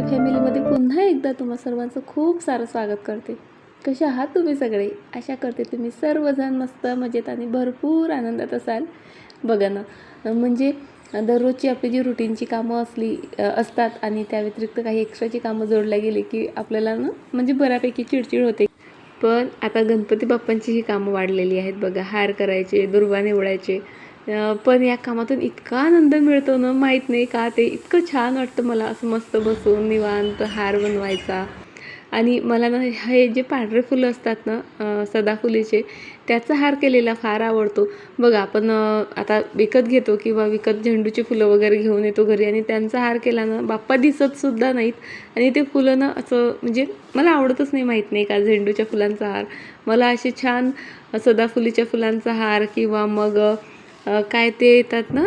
बोलते फॅमिलीमध्ये पुन्हा एकदा तुम्हा सर्वांचं खूप सारं स्वागत करते. कसे आहात तुम्ही सगळे? आशा करते तुम्ही सर्वजण मस्त मजेत आणि भरपूर आनंदात असाल. बघा ना म्हणजे दररोजची आपली जी रुटीनची कामं असली असतात आणि त्या व्यतिरिक्त काही एक्स्ट्राची कामं जोडल्या गेली की आपल्याला ना म्हणजे बऱ्यापैकी चिडचिड होते. पण आता गणपती बाप्पांची ही कामं वाढलेली आहेत बघा. हार करायचे दुर्वा निवडायचे पण या कामातून इतका आनंद मिळतो ना माहीत नाही का? ते इतकं छान वाटतं मला असं मस्त बसून निवांत हार बनवायचा. आणि मला ना हे जे पांढरे फुलं असतात ना सदाफुलीचे त्याचा हार केलेला फार आवडतो. बघा आपण आता विकत घेतो किंवा विकत झेंडूची फुलं वगैरे घेऊन येतो घरी आणि त्यांचा हार केला ना बाप्पा दिसतसुद्धा नाहीत. आणि ते फुलं ना असं म्हणजे मला आवडतच नाही माहीत नाही का झेंडूच्या फुलांचा हार. मला असे छान सदाफुलीच्या फुलांचा हार किंवा मग काय ते येतात ना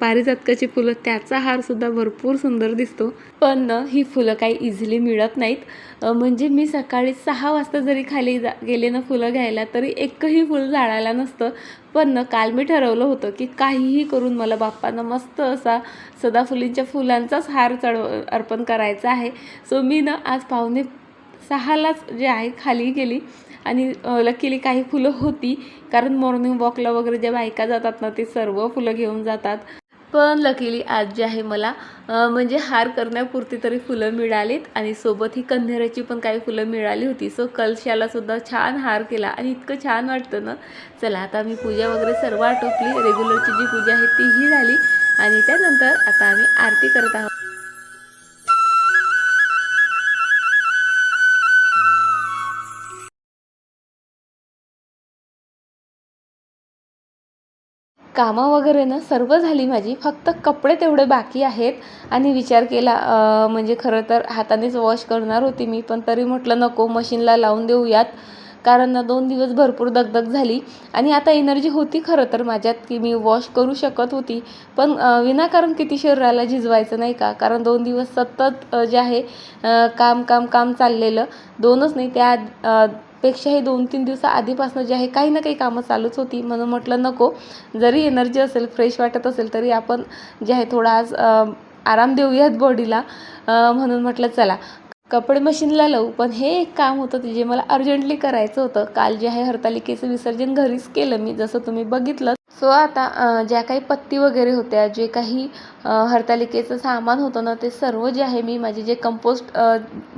पारिजातकाची फुलं त्याचा हारसुद्धा भरपूर सुंदर दिसतो. पण ना ही फुलं काही इझिली मिळत नाहीत. म्हणजे मी सकाळी सहा वाजता जरी खाली जा गेले ना फुलं घ्यायला तरी एकही फुल झाडाला नसतं. पण ना काल मी ठरवलं होतं की काहीही करून मला बाप्पांना मस्त असा सदाफुलींच्या फुलांचाच हार चढव अर्पण करायचा आहे. सो मी ना आज पाहुणे सहालाच जे आहे खाली गेली. आणि लकीली काही फुलं होती. कारण मॉर्निंग वॉकला वगैरे ज्या बायका जातात ना ते सर्व फुलं घेऊन जातात. पण लकीली आज जे आहे मला म्हणजे हार करण्यापुरती तरी फुलं मिळालीत. आणि सोबत ही कंधेराची पण काही फुलं मिळाली होती. सो कलशाला सुद्धा छान हार केला. आणि इतकं छान वाटतं ना. चला आता मी पूजा वगैरे सर्व आटोपली. रेग्युलरची जी पूजा आहे तीही झाली. आणि त्यानंतर आता आम्ही आरती करत आहोत. कामं वगैरे ना सर्व झाली माझी. फक्त कपडे तेवढे बाकी आहेत. आणि विचार केला म्हणजे खरं तर हातानेच वॉश करणार होती मी पण तरी म्हटलं नको मशीनला लावून देऊयात कारण ना दोन दिवस भरपूर दगदग झाली. आणि आता एनर्जी होती खरं तर माझ्यात की मी वॉश करू शकत होती. पण विनाकारण किती शरीराला झिजवायचं नाही का? कारण दोन दिवस सतत जे आहे काम काम काम चाललेलं. दोनच नाही त्या पेक्षा हे दोन तीन दिवसा आधीपासून जे आहे काही ना काही कामं चालूच होती. म्हणून म्हटलं नको. जरी एनर्जी असेल फ्रेश वाटत असेल तरी आपण जे आहे थोडा आज आराम देऊयात बॉडीला म्हणून म्हटलं चला. कपडे मशीनला लावू. पण हे एक काम होतं ते जे मला अर्जंटली करायचं होतं. काल जे आहे हरतालिकेचं विसर्जन घरीच केलं मी. जसं तुम्ही बघितलं सो आता ज्या काही पत्ती वगैरे होत्या जे काही हरतालिकेचं सामान होतं ना ते सर्व जे आहे मी माझे जे कंपोस्ट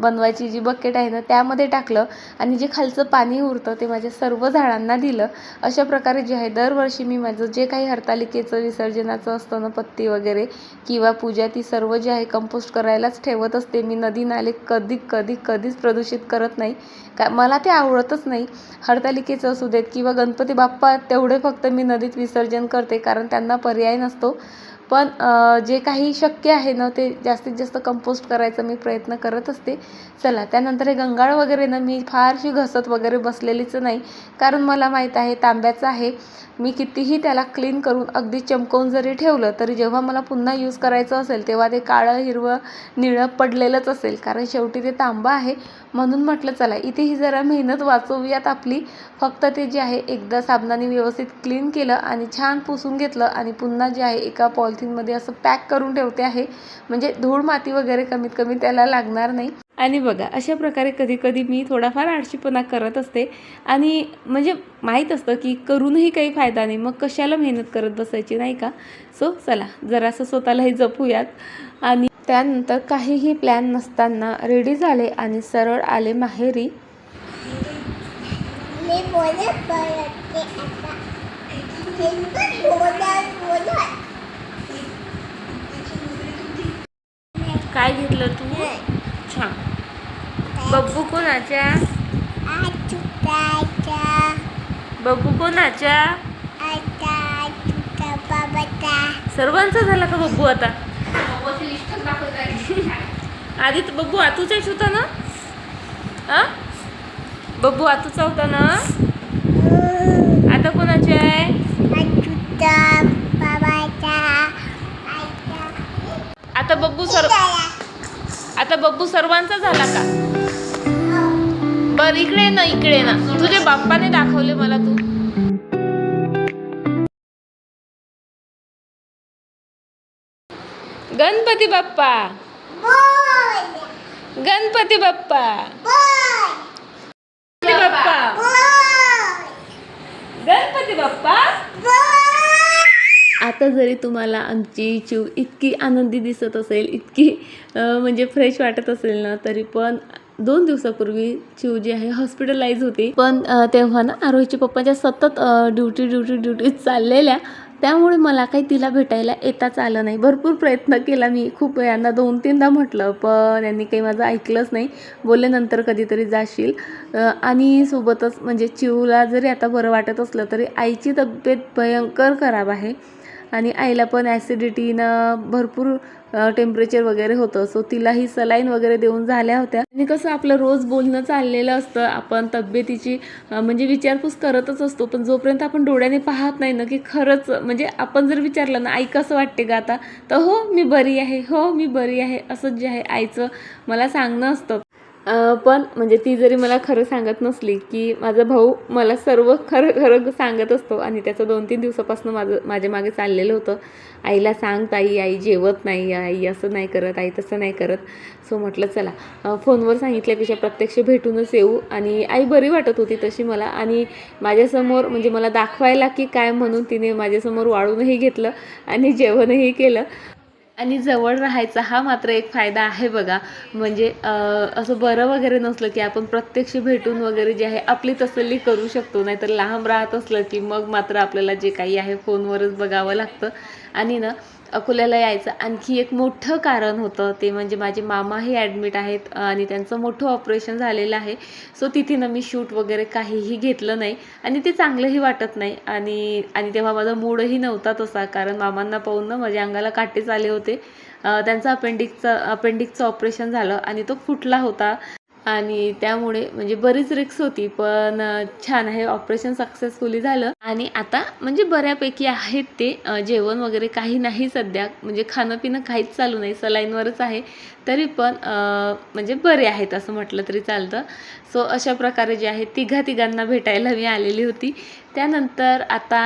बनवायची जी बकेट आहे ना त्यामध्ये टाकलं आणि जे खालचं पाणी उरतं ते माझ्या सर्व झाडांना दिलं. अशा प्रकारे जे आहे दरवर्षी मी माझं जे काही हरतालिकेचं विसर्जनाचं असतं ना पत्ती वगैरे किंवा पूजा ती सर्व जे आहे कंपोस्ट करायलाच ठेवत असते. मी नदी नाले कधी कधी कधीच प्रदूषित करत नाही. का मला ते आवडतच नाही. हरतालिकेचं असू देत किंवा गणपती बाप्पा तेवढे फक्त मी नदीत विसर्जन करते कारण त्यांना पर्याय नसतो. पण जे काही शक्य आहे ना ते जास्तीत जास्त कंपोस्ट करायचा मी प्रयत्न करत असते. चला त्यानंतर हे गंगाळ वगैरे ना मी फारशी घसत वगैरे बसलेलीच नाही. कारण मला माहीत आहे तांब्याचं आहे. मी कितीही त्याला क्लीन करून अगदी चमकवून जरी ठेवलं तरी जेव्हा मला पुन्हा यूज करायचं असेल तेव्हा ते काळं हिरवं निळं पडलेलंच असेल. कारण शेवटी ते तांबा आहे. म्हणून म्हटलं चला इथेही जरा मेहनत वाचवूयात आपली. फक्त ते जे आहे एकदा साबणाने व्यवस्थित क्लीन केलं आणि छान पुसून घेतलं आणि पुन्हा जे आहे एका पॉलिथिनमध्ये असं पॅक करून ठेवते आहे. म्हणजे धूळ माती वगैरे कमीत कमी त्याला लागणार नाही. आणि बघा अशा प्रकारे कधी कधी मी थोडाफार आळशीपणा करत असते. आणि म्हणजे माहीत असतं की करूनही काही फायदा नाही. मग कशाला मेहनत करत बसायची नाही का? सो चला जरासं स्वतःलाही जपूयात. आणि त्यानंतर काहीही प्लॅन नसताना रेडी झाले आणि सरळ आले माहेरी. मी काय घेतलं तू? छान. बब्बू कोणाच्या? बब्बू कोणाच्या? सर्वांचा झाला का बब्बू आता? आधी तर बब्बू आतूचाच होता ना? आ बब्बू आतूचा होता ना? आता कोणाचे आहे? आता बब्बू सर्व आता बब्बू सर्वांचा झाला का? बर इकडे ना इकडे ना. तुझ्या बाप्पाने दाखवले मला तू. गणपती बाप्पा. गणपती बाप्पा. गणपती बाप्पा. गणपती बाप्पा. आता जरी तुम्हाला आमची चिव इतकी आनंदी दिसत असेल इतकी म्हणजे फ्रेश वाटत असेल ना तरी पण दोन दिवसापूर्वी चिव जी आहे हॉस्पिटलाइज होती. पण तेव्हा ना आरोहीच्या पप्पाच्या सतत ड्युटी ड्युटी ड्युटी चाललेल्या त्यामुळे मला काही तिला भेटायला येताच आलं नाही. भरपूर प्रयत्न केला मी. खूप यांना दोन तीनदा म्हटलं पण यांनी काही माझं ऐकलंच नाही. बोलले नंतर कधीतरी जाशील. आणि सोबतच म्हणजे चिवला जरी आता बरं वाटत असलं तरी आईची तब्येत भयंकर खराब आहे. आणि आईला पण ॲसिडिटीनं भरपूर टेम्परेचर वगैरे होतं. सो तिलाही सलाईन वगैरे देऊन झाल्या होत्या. आणि कसं आपलं रोज बोलणं चाललेलं असतं. आपण तब्येतीची म्हणजे विचारपूस करतच असतो. पण जोपर्यंत आपण डोळ्याने पाहत नाही ना की खरंच म्हणजे आपण जर विचारलं ना आई कसं वाटते का आता? तर हो मी बरी आहे. हो मी बरी आहे. असंच जे आहे आईचं मला सांगणं असतं. पण म्हणजे ती जरी मला खरं सांगत नसली की माझा भाऊ मला सर्व खरं खरं सांगत असतो आणि त्याचं दोन तीन दिवसापासून माझं माझ्या मागे चाललेलं होतं. आईला सांग ताई आई जेवत नाही आई असं नाही करत आई तसं नाही करत. सो म्हटलं चला फोनवर सांगितल्यापेक्षा प्रत्यक्ष भेटूनच येऊ. आणि आई बरी वाटत होती तशी मला. आणि माझ्यासमोर म्हणजे मला दाखवायला की काय म्हणून तिने माझ्यासमोर वाळूनही घेतलं आणि जेवणही केलं. आणि जवळ राहायचा हा मात्र एक फायदा आहे बघा. म्हणजे असं बरं वगैरे नसलं की आपण प्रत्यक्ष भेटून वगैरे जे आहे आपली तसल्ली करू शकतो. नाहीतर लांब राहत असलं की मग मात्र आपल्याला जे काही आहे फोनवरच बघावं लागतं. आणि ना अकोल्याला यायचं आणखी एक मोठं कारण होतं ते म्हणजे माझे मामाही ॲडमिट आहेत आणि त्यांचं मोठं ऑपरेशन झालेलं आहे. सो तिथे ना मी शूट वगैरे काहीही घेतलं नाही आणि ते चांगलंही वाटत नाही. आणि आणि तेव्हा माझा मूडही नव्हता तसा कारण मामांना पाहून ना माझ्या अंगाला काटेच आले होते. त्यांचं अपेंडिक्सचं अपेंडिक्सचं ऑपरेशन झालं आणि तो फुटला होता. आणि त्यामुळे म्हणजे बरीच रिक्स होती पण छान आहे. ऑपरेशन सक्सेसफुली झालं. आणि आता म्हणजे बऱ्यापैकी आहेत ते. जेवण वगैरे काही नाही सध्या. म्हणजे खाणं पिणं काहीच चालू नाही. सलाईनवरच आहे. तरी पण म्हणजे बरे आहेत असं म्हटलं तरी चालतं. सो अशा प्रकारे जे आहे तिघा तिघांना भेटायला मी आलेली होती. त्यानंतर आता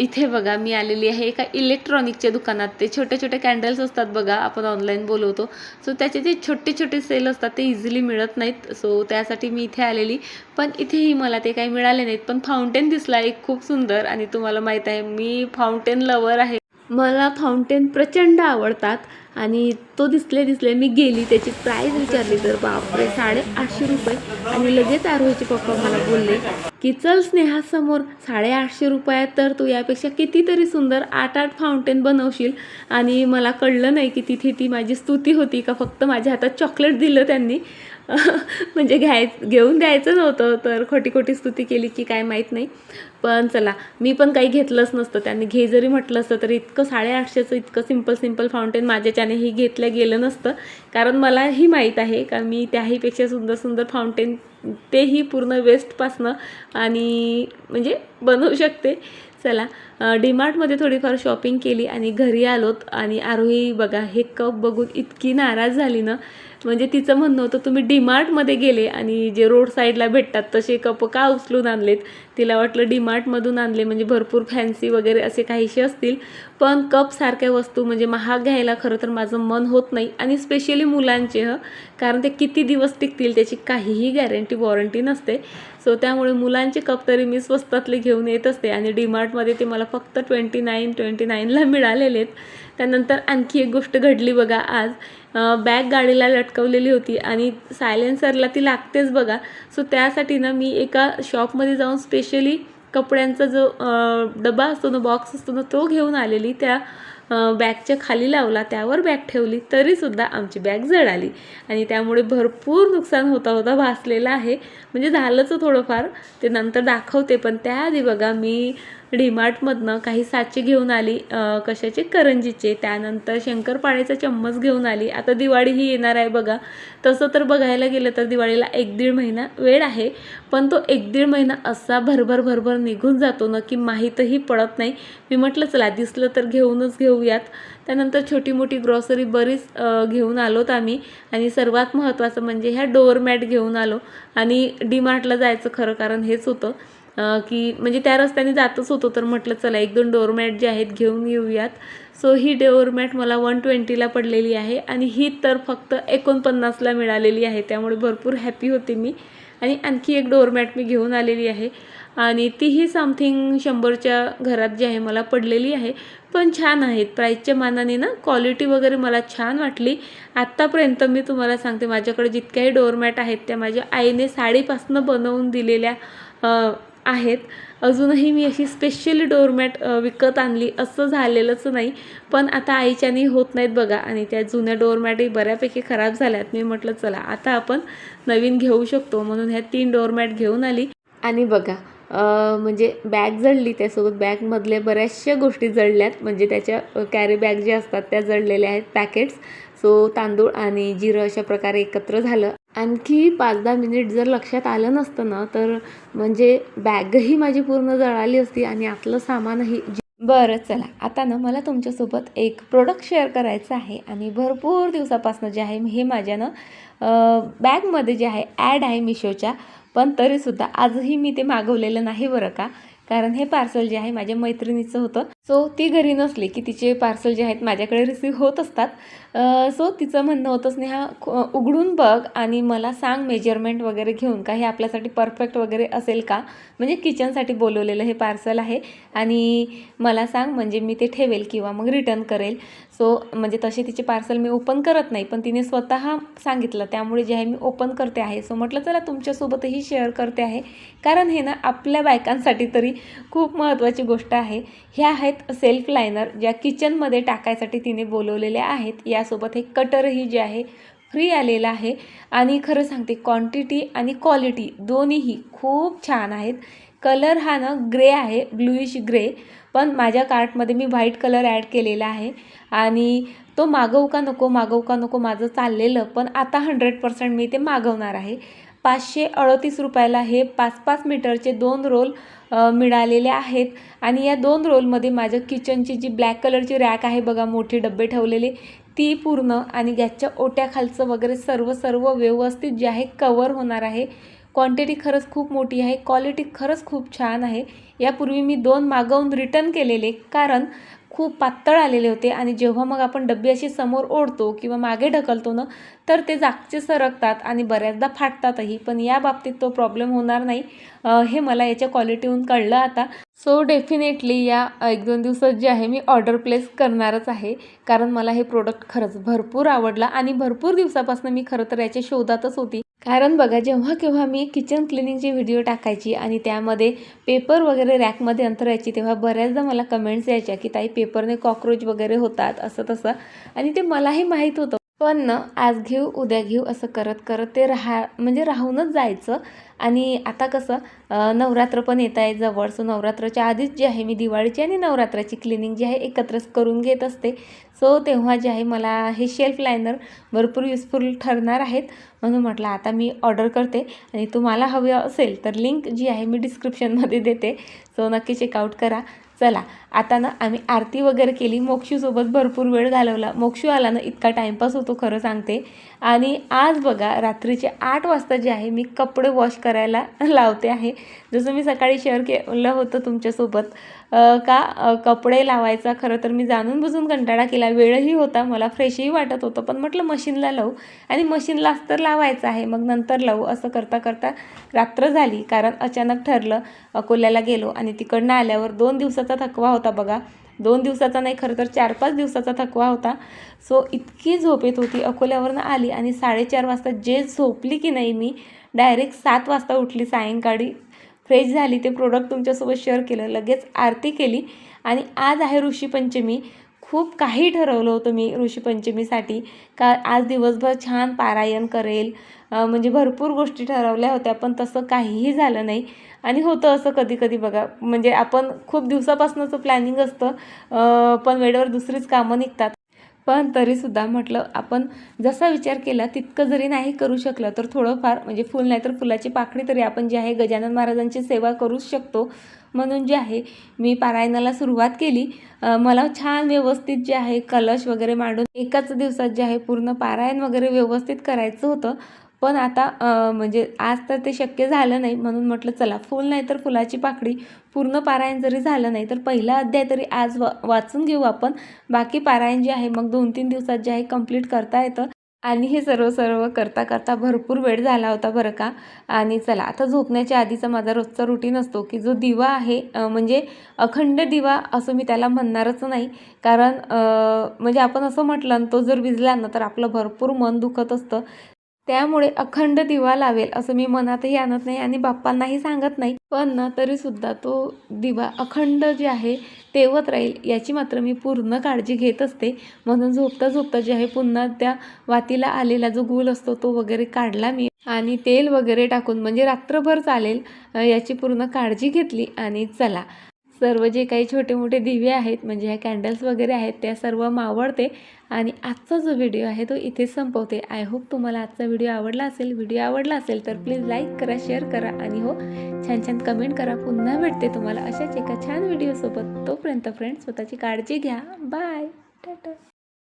इथे बघा मी आलेली आहे एका इलेक्ट्रॉनिकच्या दुकानात. ते छोटे छोटे कॅन्डल्स असतात बघा आपण ऑनलाईन बोलवतो. सो त्याचे जे छोटे छोटे सेल असतात ते इझिली मिळत नाहीत. सो त्यासाठी मी इथे आलेली. पण इथेही मला ते काही मिळाले नाहीत. पण फाउंटेन दिसला एक खूप सुंदर आणि तुम्हाला माहीत आहे मी फाउंटेन लवर आहे. मला फाउंटेन प्रचंड आवडतात आणि तो दिसले दिसले मी गेली त्याची प्राईज विचारली. तर बापरे साडे आठशे रुपये. आणि लगेच आरोहीचे पप्पा मला बोलले की चल स्नेहासमोर साडेआठशे रुपयात तर तू यापेक्षा कितीतरी सुंदर आठ आठ फाउंटेन बनवशील. आणि मला कळलं नाही की तिथे ती माझी स्तुती होती का फक्त माझ्या हातात चॉकलेट दिलं त्यांनी. म्हणजे घ्याय घेऊन द्यायचं नव्हतं तर खोटी खोटी स्तुती केली की काय माहीत नाही. पण चला मी पण काही घेतलंच नसतं. त्यांनी घे जरी म्हटलं असतं तर इतकं साडेआठशेचं इतकं सिंपल सिंपल फाउंटेन माझ्याच्यानेही घेतलं गेलं नसतं. कारण मलाही माहीत आहे का मी त्याहीपेक्षा सुंदर सुंदर फाउंटेन तेही पूर्ण वेस्टपासनं आणि म्हणजे बनवू शकते. चला डीमार्टमध्ये थोडीफार शॉपिंग केली आणि घरी आलोत आणि आरोही बघा हे कप बघून इतकी नाराज झाली ना. म्हणजे तिचं म्हणणं होतं तुम्ही डीमार्टमध्ये गेले आणि जे रोड साईडला भेटतात तसे कप का उचलून आणलेत? तिला वाटलं डीमार्टमधून आणले म्हणजे भरपूर फॅन्सी वगैरे असे काहीसे असतील. पण कपसारख्या वस्तू म्हणजे महाग घ्यायला खरं तर माझं मन होत नाही आणि स्पेशली मुलांचे हं. कारण ते किती दिवस टिकतील त्याची काहीही गॅरंटी वॉरंटी नसते. सो त्यामुळे मुलांचे कप तरी मी स्वस्तातले घेऊन येत असते आणि डीमार्टमध्ये ते मला फक्त ट्वेंटी नाईन ट्वेंटी नाईनला मिळालेले आहेत त्यानंतर आणखी एक गोष्ट घडली बघा आज. बॅग गाडीला लटकवलेली होती आणि सायलेन्सरला ती लागतेच बघा. सो त्यासाठी ना मी एका शॉपमध्ये जाऊन स्पेशली कपड्यांचा जो डबा असतो ना बॉक्स असतो ना तो घेऊन आलेली. त्या बॅगच्या खाली लावला. त्यावर बॅग ठेवली. तरीसुद्धा आमची बॅग जळाली. आणि त्यामुळे भरपूर नुकसान होता होता भासलेलं आहे. म्हणजे झालंच थोडंफार. ते नंतर दाखवते. पण त्याआधी बघा मी डीमार्टमधनं काही साचे घेऊन आली कशाचे? करंजीचे. त्यानंतर शंकरपाळ्याचा चम्मच घेऊन आली. आता दिवाळी ही येणार आहे बघा. तसं तर बघायला गेलं तर दिवाळीला एक दीड महिना वेळ आहे. पण तो एक दीड महिना असा भरभर भरभर निघून जातो ना की माहीतही पडत नाही. मी म्हटलं चला दिसलं तर घेऊनच घेऊयात. त्यानंतर छोटी मोठी ग्रॉसरी बरीच घेऊन आलोत आम्ही. आणि सर्वात महत्त्वाचं म्हणजे ह्या डोअरमॅट घेऊन आलो. आणि डीमार्टला जायचं खरं कारण हेच होतं. की म्हणजे त्या रस्त्याने जातच होतो तर म्हटलं चला एक दोन डोरमॅट जे आहेत घेऊन येऊयात. सो ही डोरमॅट मला वन ट्वेंटीला पडलेली आहे आणि ही तर फक्त एकोणपन्नासला मिळालेली आहे त्यामुळे भरपूर हॅपी होते मी. आणि आणखी एक डोरमॅट मी घेऊन आलेली आहे. आणि तीही समथिंग शंभरच्या घरात जी आहे मला पडलेली आहे. पण छान आहेत प्राईसच्या मानाने ना क्वालिटी वगैरे मला छान वाटली. आत्तापर्यंत मी तुम्हाला सांगते माझ्याकडे जितक्याही डोरमॅट आहेत त्या माझ्या आईने साडीपासनं बनवून दिलेल्या आहेत. अजूनही मी अशी स्पेशली डोरमॅट विकत आणली असं झालेलंच नाही. पण आता आईच्यानी होत नाहीत बघा आणि त्या जुन्या डोरमॅटही बऱ्यापैकी खराब झाल्यात. मी म्हटलं चला आता आपण नवीन घेऊ शकतो. म्हणून ह्या तीन डोरमॅट घेऊन आली. आणि बघा म्हणजे बॅग जळली त्यासोबत बॅगमधल्या बऱ्याचशा गोष्टी जळल्यात. म्हणजे त्याच्या कॅरी बॅग ज्या असतात त्या जळलेल्या आहेत पॅकेट्स सो तांदूळ आणि जिरं अशा प्रकारे एकत्र झालं. आणखी पाच दहा मिनिट जर लक्षात आलं नसतं ना तर म्हणजे बॅगही माझी पूर्ण जळाली असती आणि आतलं सामानही बरं चला. आता ना मला तुमच्यासोबत एक प्रोडक्ट शेअर करायचं आहे आणि भरपूर दिवसापासून जे आहे हे माझ्या ना बॅगमध्ये जे आहे ॲड आहे मिशोच्या पण तरीसुद्धा आजही मी ते मागवलेलं नाही बरं का? कारण हे पार्सल जे आहे माझ्या मैत्रिणीचं होतं. सो ती घरी नसली की तिचे पार्सल जे आहेत माझ्याकडे रिसीव होत असतात. सो तिचं म्हणणं होतं स्नेहा उघडून बघ आणि मला सांग मेजरमेंट वगैरे घेऊन का? हे आपल्यासाठी परफेक्ट वगैरे असेल का? म्हणजे किचनसाठी बोलवलेलं हे पार्सल आहे. आणि मला सांग म्हणजे मी ते ठेवेल किंवा मग रिटर्न करेल. सो म्हणजे तसे तिचे पार्सल मी ओपन करत नाही पण तिने स्वतः सांगितलं. त्यामुळे जे आहे मी ओपन करते आहे. सो म्हटलं चला तुमच्यासोबतही शेअर करते आहे. कारण हे ना आपल्या बायकांसाठी तरी खूप महत्त्वाची गोष्ट आहे. ह्या आहेत सेल्फ लायनर ज्या किचनमध्ये टाकायसाठी तिने बोलवलेल्या आहेत. यासोबत हे कटरही जे आहे फ्री आलेलं आहे. आणि खरं सांगते क्वांटिटी आणि क्वालिटी दोन्हीही खूप छान आहेत. कलर हा ना ग्रे आहे ब्लूइश ग्रे पण माझ्या कार्टमध्ये मी व्हाईट कलर ॲड केलेला आहे. आणि तो मागवू का नको मागवू का नको माझं चाललेलं पण आता हंड्रेड पर्सेंट मी ते मागवणार आहे. पाचशे अडतीस रुपयाला हे पाच पाच मीटरचे दोन रोल मिळालेले आहेत. आणि या दोन रोलमध्ये माझ्या किचनची जी ब्लॅक कलरची रॅक आहे बघा मोठे डबे ठेवलेले ती पूर्ण आणि गॅसच्या ओट्याखालचं वगैरे सर्व सर्व व्यवस्थित जे आहे कवर होणार आहे. क्वांटिटी खरंच खूप मोठी आहे क्वालिटी खरंच खूप छान आहे. यापूर्वी मी दोन मागवून रिटर्न केलेले कारण खूप पातळ आलेले होते आणि जेव्हा मग आपण डब्बी अशी समोर ओढतो किंवा मागे ढकलतो ना तर ते जागचे सरकतात आणि बऱ्याचदा फाटतातही. पण या बाबतीत तो प्रॉब्लेम होणार नाही. हे मला याच्या क्वालिटीहून कळलं आता. सो डेफिनेटली या एक दोन दिवसात जे आहे मी ऑर्डर प्लेस करणारच आहे. कारण मला हे प्रोडक्ट खरंच भरपूर आवडला आणि भरपूर दिवसापासून मी खरं तर याच्या शोधातच होती. कारण बघा जेव्हा केव्हा मी किचन क्लिनिंगचे व्हिडिओ टाकायची आणि त्यामध्ये पेपर वगैरे रॅकमध्ये अंतर यायची तेव्हा बऱ्याचदा मला कमेंट्स यायच्या की ताई पेपरने कॉक्रोच वगैरे होतात असं तसं. आणि ते मलाही माहीत होतं. पण ना आज घेऊ उद्या घेऊ असं करत करत ते राहा म्हणजे राहूनच जायचं. आणि आता कसं नवरात्र पण येत आहे जवळ सो नवरात्राच्या आधीच जे आहे मी दिवाळीची आणि नवरात्राची क्लिनिंग जी आहे एकत्रच करून घेत असते. सो तेव्हा जे आहे मला हे शेल्फ लायनर भरपूर युजफुल ठरणार आहेत. म्हणून म्हटलं आता मी ऑर्डर करते. आणि तुम्हाला हवी असेल तर लिंक जी आहे मी डिस्क्रिप्शनमध्ये देते. सो नक्की चेकआउट करा. चला आता ना आम्ही आरती वगैरे केली मोक्षूसोबत भरपूर वेळ घालवला. मोक्षू आला ना इतका टाईमपास होतो खरं सांगते. आणि आज बघा रात्रीचे आठ वाजता जे आहे मी कपडे वॉश करायला लावते आहे. जसं मी सकाळी शेअर केलं होतं तुमच्यासोबत का कपडे लावायचा? खरं तर मी जाणून बुजून कंटाळा केला. वेळही होता मला फ्रेशही वाटत होतं पण म्हटलं मशीनला लावू. आणि मशीनलाच तर लावायचं आहे मग नंतर लावू असं करता करता रात्र झाली. कारण अचानक ठरलं अकोल्याला गेलो आणि तिकडनं आल्यावर दोन दिवसाचा थकवा होता बघा. दोन दिवसाचा नाही खरं तर चार पाच दिवसाचा थकवा होता. सो इतकी झोप येत होती. अकोल्यावरनं आली आणि साडेचार वाजता जे झोपली की नाही मी डायरेक्ट सात वाजता उठली सायंकाळी. फ्रेश झाली ते प्रोडक्ट तुमच्यासोबत शेअर केलं लगेच आरती केली. आणि आज आहे ऋषीपंचमी खूप काही ठरवलं होतं मी ऋषीपंचमीसाठी का आज दिवसभर छान पारायण करेल. म्हणजे भरपूर गोष्टी ठरवल्या होत्या पण तसं काहीही झालं नाही. आणि होतं असं कधी कधी बघा. म्हणजे आपण खूप दिवसापासूनचं प्लॅनिंग असतं पण वेळेवर दुसरीच कामं निघतात. पण तरीसुद्धा म्हटलं आपण जसा विचार केला तितकं जरी नाही करू शकलं तर थोडंफार म्हणजे फुल नाही तर फुलाची पाकळी तरी आपण जे आहे गजानन महाराजांची सेवा करूच शकतो. म्हणून जे आहे मी पारायणाला सुरुवात केली. मला छान व्यवस्थित जे आहे कलश वगैरे मांडून एकाच दिवसात जे आहे पूर्ण पारायण वगैरे व्यवस्थित करायचं होतं. पण आता म्हणजे आज तर ते शक्य झालं नाही. म्हणून म्हटलं चला फूल नाही तर फुलाची पाकडी पूर्ण पारायण जरी झालं नाही तर पहिला अध्याय तरी आज वा वाचून घेऊ आपण. बाकी पारायण जे आहे मग दोन तीन दिवसात जे आहे कंप्लीट करता येतं. आणि हे सर्व सर्व करता करता भरपूर वेळ झाला होता बरं का. आणि चला आता झोपण्याच्या आधीचा माझा रोजचा रुटीन असतो की जो दिवा आहे म्हणजे अखंड दिवा असं मी त्याला म्हणणारच नाही. कारण म्हणजे आपण असं म्हटलं तो जर विजला ना तर आपलं भरपूर मन दुखत असतं. त्यामुळे अखंड दिवा लावेल असं मी मनातही आणत नाही आणि बाप्पांनाही सांगत नाही. पण ना तरीसुद्धा तो दिवा अखंड जे आहे तेवत राहील याची मात्र मी पूर्ण काळजी घेत असते. म्हणून झोपता झोपता जे आहे पुन्हा त्या वातीला आलेला जो गुल असतो तो वगैरे काढला मी आणि तेल वगैरे टाकून म्हणजे रात्रभर चालेल याची पूर्ण काळजी घेतली आणि चला. सर्व जे काही छोटे मोठे दिवे आहेत म्हणजे ह्या कॅन्डल्स वगैरे आहेत त्या सर्व मावळते आणि आजचा जो व्हिडिओ आहे तो इथे संपवते. आय होप तुम्हाला आजचा व्हिडिओ आवडला असेल. व्हिडिओ आवडला असेल तर प्लीज लाईक करा शेअर करा आणि हो छान छान कमेंट करा. पुन्हा भेटते तुम्हाला अशाच एका छान व्हिडिओसोबत तोपर्यंत फ्रेंड्स स्वतःची काळजी घ्या. बाय टाटा